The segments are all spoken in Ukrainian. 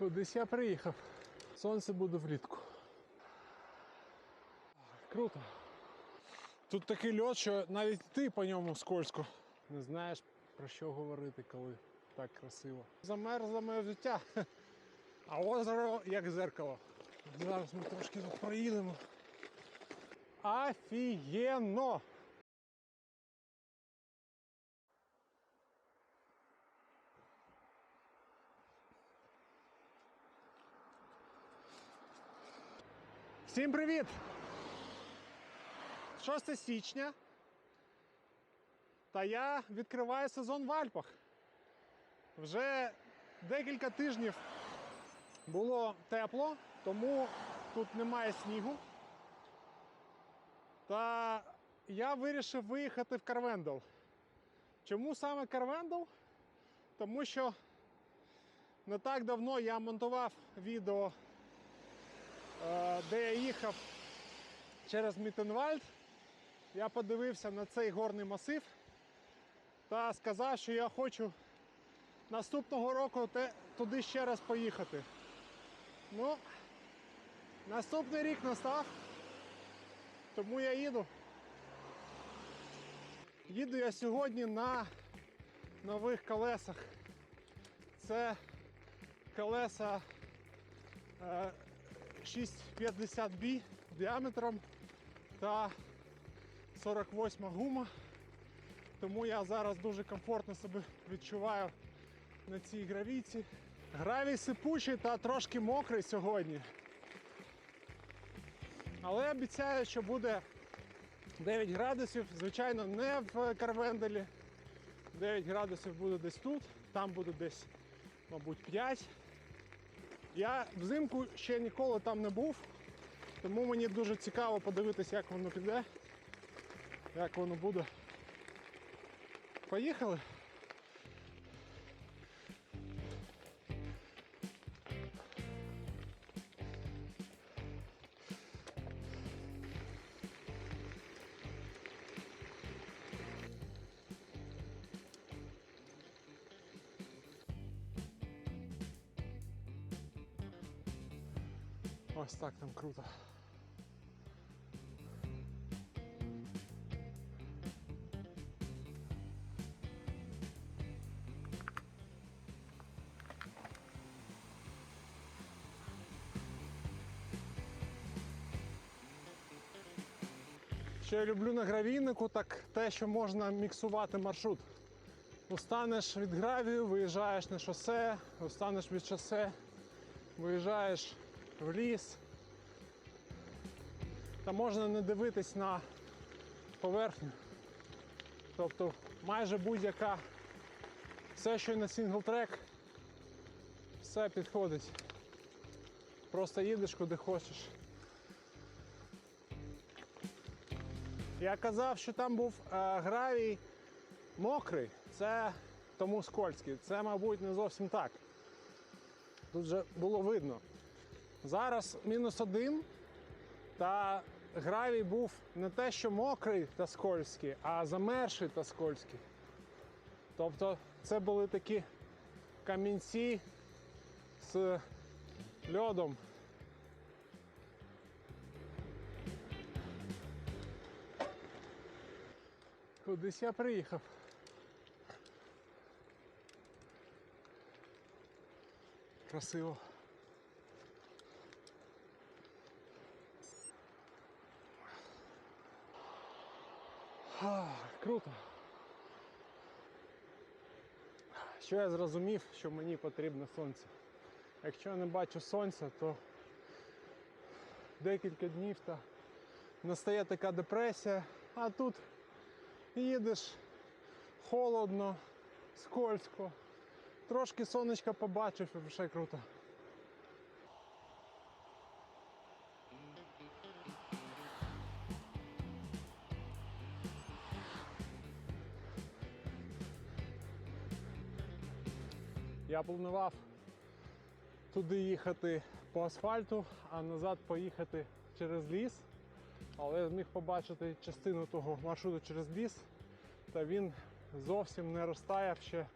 Кудись я приїхав. Сонце буде влітку. Круто. Тут такий льот, що навіть ти по ньому скользко. Не знаєш про що говорити, коли так красиво. Замерзло моє життя. А озеро як зеркало. Зараз ми трошки тут проїдемо. Офігенно! Всім привіт! 6 січня. Та я відкриваю сезон в Альпах. Вже декілька тижнів було тепло, тому тут немає снігу. Та я вирішив виїхати в Карвендал. Чому саме Карвендал? Тому що не так давно я монтував відео, де я їхав через Міттенвальд. Я подивився на цей горний масив та сказав, що я хочу наступного року туди ще раз поїхати. Ну, наступний рік настав, тому я їду. Їду я сьогодні на нових колесах. Це колеса е, 650B діаметром та 48 гума. Тому я зараз дуже комфортно себе відчуваю на цій гравійці. Гравій сипучий та трошки мокрий сьогодні. Але обіцяю, що буде 9 градусів, звичайно, не в Карвенделі. 9 градусів буде десь тут, там буде десь, мабуть, 5. Я взимку ще ніколи там не був, тому мені дуже цікаво подивитися, як воно піде, як воно буде. Поїхали. Ось так там круто. Що я люблю на гравійнику, так те, що можна міксувати маршрут. Устанеш від гравію, виїжджаєш на шосе, устанеш від шосе, виїжджаєш в ліс. Та можна не дивитись на поверхню. Тобто майже будь-яка все, що на сінглтрек, все підходить. Просто їдеш куди хочеш. Я казав, що там був е, гравій мокрий, це тому скользький. Це, мабуть, не зовсім так. Тут вже було видно. Зараз мінус один, та гравій був не те, що мокрий та скользький, а замерший та скользький. Тобто це були такі камінці з льодом. Кудись я приїхав. Красиво. А, круто. Що я зрозумів, що мені потрібно сонце. Якщо я не бачу сонця, то декілька днів та настає така депресія, а тут їдеш холодно, скользко, трошки сонечка побачив і вже круто. Я планував туди їхати по асфальту, а назад поїхати через ліс. Але я зміг побачити частину того маршруту через ліс, та він зовсім не розтаяв ще.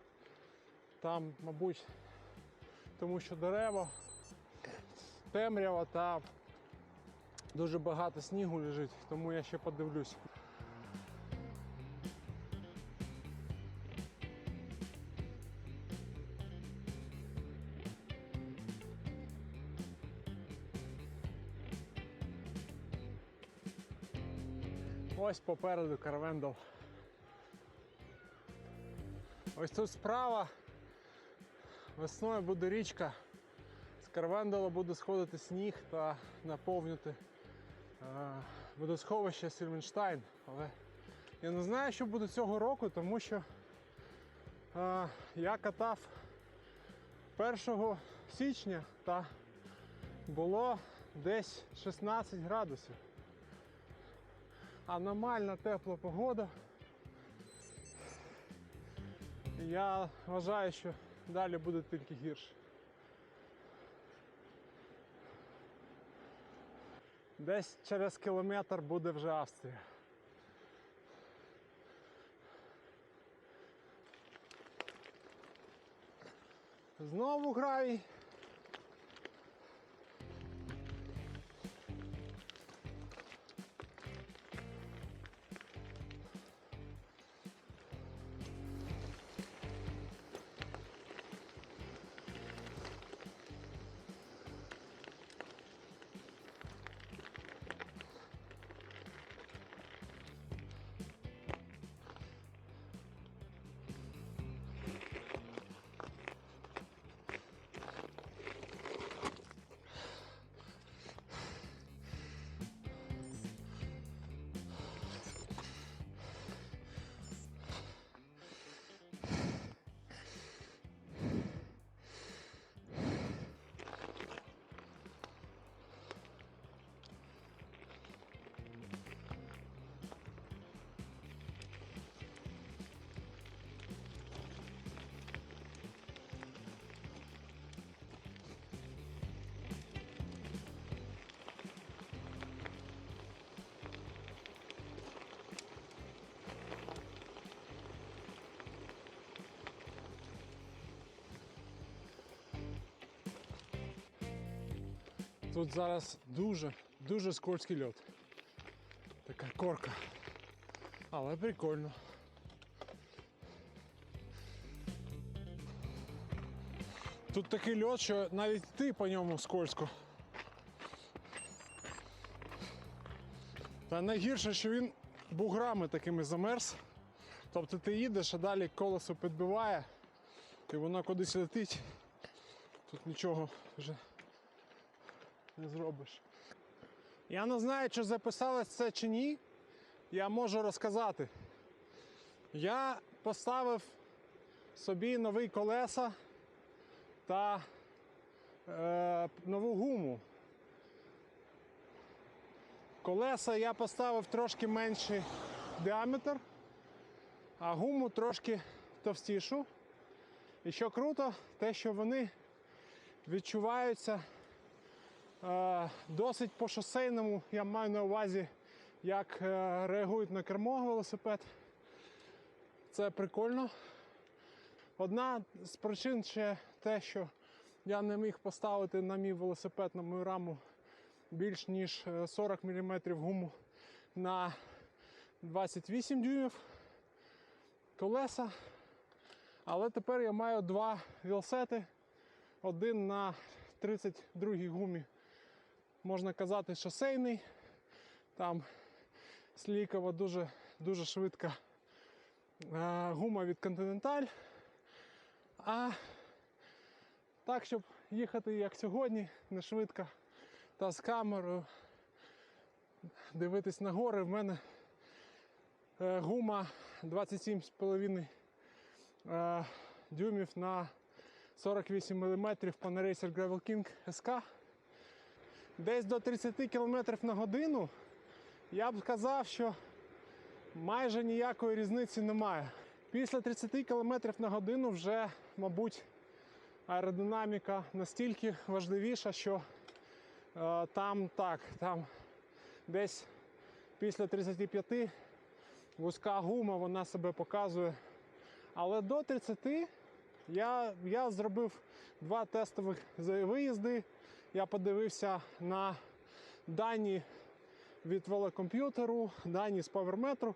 Там, мабуть, тому що дерева, темрява та дуже багато снігу лежить, тому я ще подивлюсь. Ось попереду Карвендал. Ось тут справа весною буде річка. З Карвендала буде сходити сніг та наповнювати е, водосховище Сільвенштайн. Але я не знаю, що буде цього року, тому що е, я катав 1 січня та було десь 16 градусів. Аномальна тепла погода. Я вважаю, що далі буде тільки гірше. Десь через кілометр буде вже Австрія. Знову гравій. Тут зараз дуже, дуже скользький льот. Така корка. Але прикольно. Тут такий льот, що навіть ти по ньому скользко. Та найгірше, що він буграми такими замерз. Тобто ти їдеш, а далі колесо підбиває, і воно кудись летить. Тут нічого вже не зробиш. Я не знаю, чи записалось це чи ні. Я можу розказати. Я поставив собі нові колеса та е, нову гуму. Колеса я поставив трошки менший діаметр, а гуму трошки товстішу. І що круто, те, що вони відчуваються Досить по шосейному я маю на увазі, як е, реагують на кермо велосипед. Це прикольно. Одна з причин ще те, що я не міг поставити на мій велосипед на мою раму більш ніж е, 40 мм гуму на 28 дюймів колеса. Але тепер я маю два вілсети, один на 32 гумі можна казати, шосейний. Там слійкова дуже дуже швидка е, гума від Continental. А так, щоб їхати як сьогодні, не швидко та з камерою, дивитись на гори, в мене е, гума 27,5 е, дюймів на 48 мм Panaracer Gravel King SK десь до 30 км на годину, я б сказав, що майже ніякої різниці немає. Після 30 км на годину вже, мабуть, аеродинаміка настільки важливіша, що е, там так, там десь після 35 вузька гума вона себе показує. Але до 30 Я, я зробив два тестових виїзди. Я подивився на дані від велокомп'ютеру, дані з паверметру.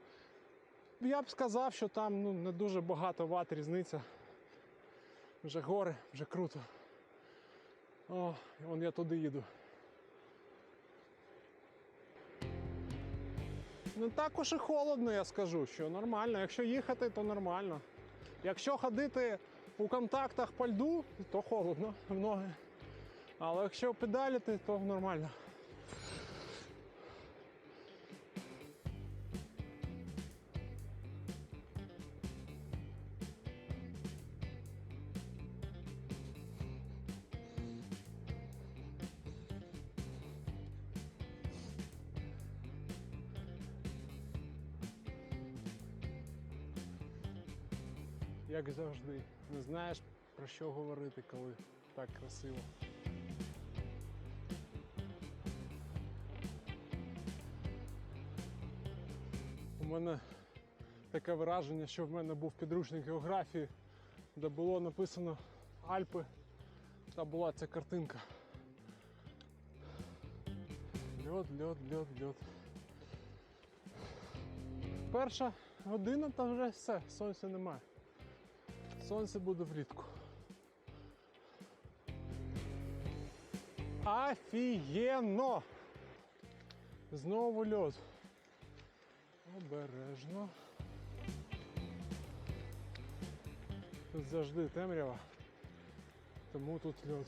Я б сказав, що там ну, не дуже багато ват різниця. Вже гори, вже круто. О, вон я туди їду. Не так уж і холодно, я скажу, що нормально. Якщо їхати, то нормально. Якщо ходити у контактах по льду, то холодно в ноги. Але якщо педалити, то нормально. Як завжди, не знаєш про що говорити, коли так красиво. Мене таке враження, що в мене був підручник географії, де було написано Альпи, та була ця картинка. Льот, льот, льот, льот. Перша година та вже все, сонця немає. Сонце буде влітку. Офігенно! Знову льот. Обережно. Тут завжди темрява, тому тут льот.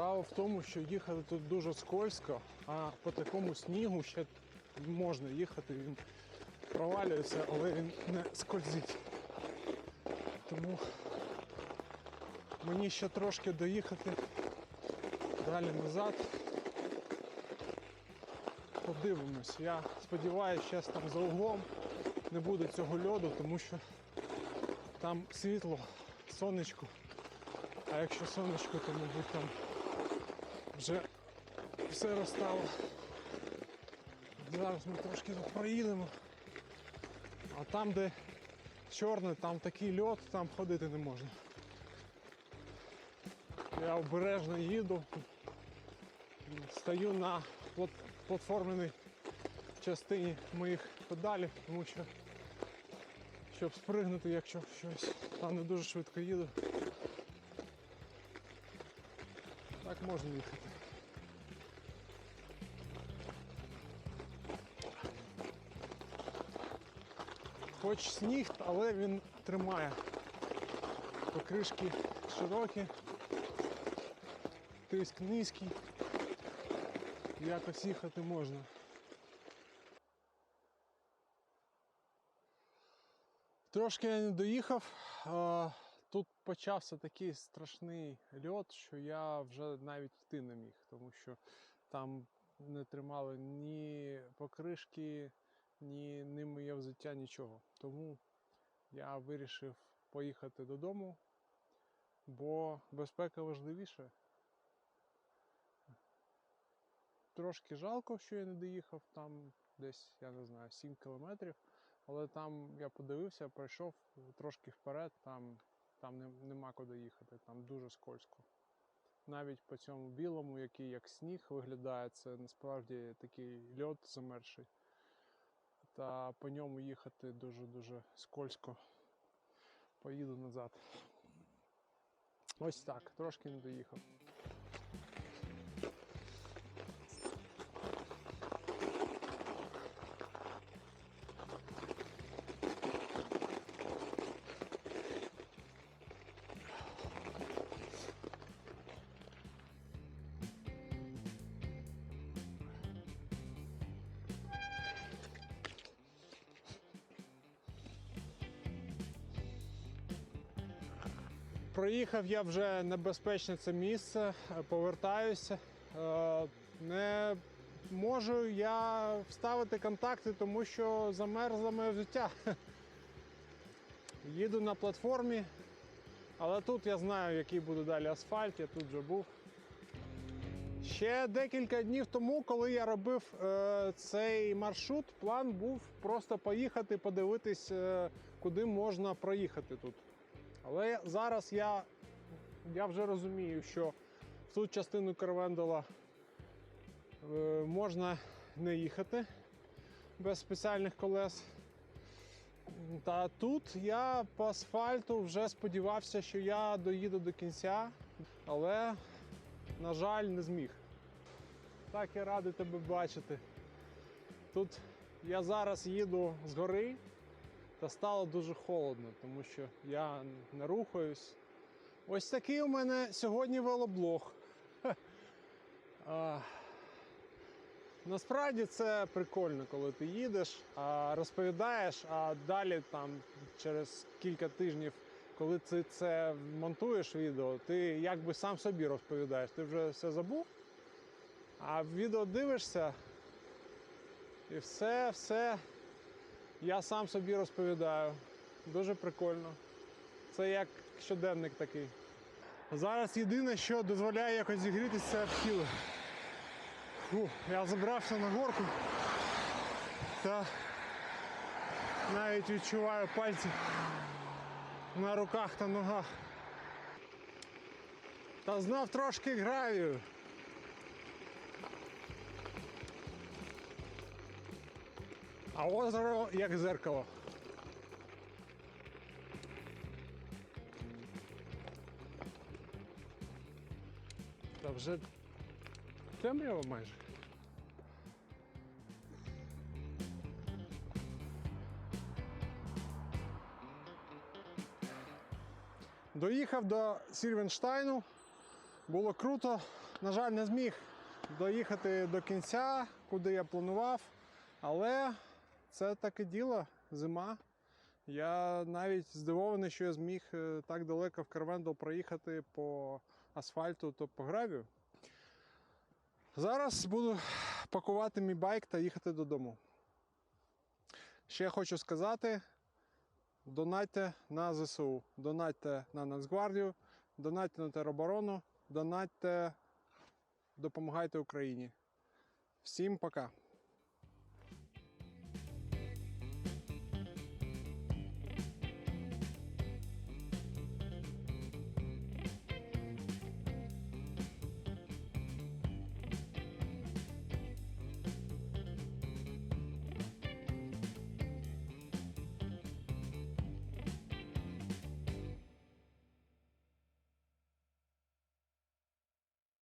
Справа в тому, що їхати тут дуже скользко, а по такому снігу ще можна їхати, він провалюється, але він не скользить. Тому мені ще трошки доїхати далі назад. Подивимось. Я сподіваюся, зараз там за углом не буде цього льоду, тому що там світло, сонечко. А якщо сонечко, то мабуть там вже все розстало. Зараз ми трошки тут проїдемо. А там, де чорне, там такий льот, там ходити не можна. Я обережно їду, стою на плат- платформеній частині моїх педалів, тому що щоб спригнути, якщо щось, там не дуже швидко їду. Так можна їхати. Хоч сніг, але він тримає. Покришки широкі, тиск низький. Якось їхати можна. Трошки я не доїхав. Тут почався такий страшний льот, що я вже навіть йти не міг, тому що там не тримали ні покришки, ні, ні моє взуття, нічого. Тому я вирішив поїхати додому, бо безпека важливіше. Трошки жалко, що я не доїхав там десь, я не знаю, 7 кілометрів. Але там я подивився, пройшов трошки вперед, там, там не, нема куди їхати, там дуже скользко. Навіть по цьому білому, який як сніг виглядає, це насправді такий льот замерший. Та по ньому їхати дуже-дуже скользко. Поїду назад. Ось так, трошки не доїхав. Проїхав я вже небезпечне це місце, повертаюся. Е, Не можу я вставити контакти, тому що замерзло моє взуття. Їду на платформі, але тут я знаю, який буде далі асфальт, я тут вже був. Ще декілька днів тому, коли я робив е, цей маршрут, план був просто поїхати, подивитись, е, куди можна проїхати тут. Але зараз я, я вже розумію, що в ту частину Карвендола е, можна не їхати без спеціальних колес. Та тут я по асфальту вже сподівався, що я доїду до кінця, але, на жаль, не зміг. Так я радий тебе бачити. Тут я зараз їду з гори та стало дуже холодно, тому що я не рухаюсь. Ось такий у мене сьогодні велоблог. А, Насправді це прикольно, коли ти їдеш, а розповідаєш, а далі там через кілька тижнів, коли ти це монтуєш відео, ти якби сам собі розповідаєш. Ти вже все забув, а відео дивишся і все, все я сам собі розповідаю. Дуже прикольно. Це як щоденник такий. Зараз єдине, що дозволяє якось зігрітися, це вхили. Фу, я забрався на горку та навіть відчуваю пальці на руках та ногах. Та знов трошки гравію. А озеро як зеркало. Та вже темрява майже. Доїхав до Сільвенштайну. Було круто. На жаль, не зміг доїхати до кінця, куди я планував. Але це таке діло, зима. Я навіть здивований, що я зміг е, так далеко в Карвендал проїхати по асфальту, то по гравію. Зараз буду пакувати мій байк та їхати додому. Ще хочу сказати: донатьте на ЗСУ, донатьте на Нацгвардію, донатьте на тероборону, донатьте, допомагайте Україні. Всім пока!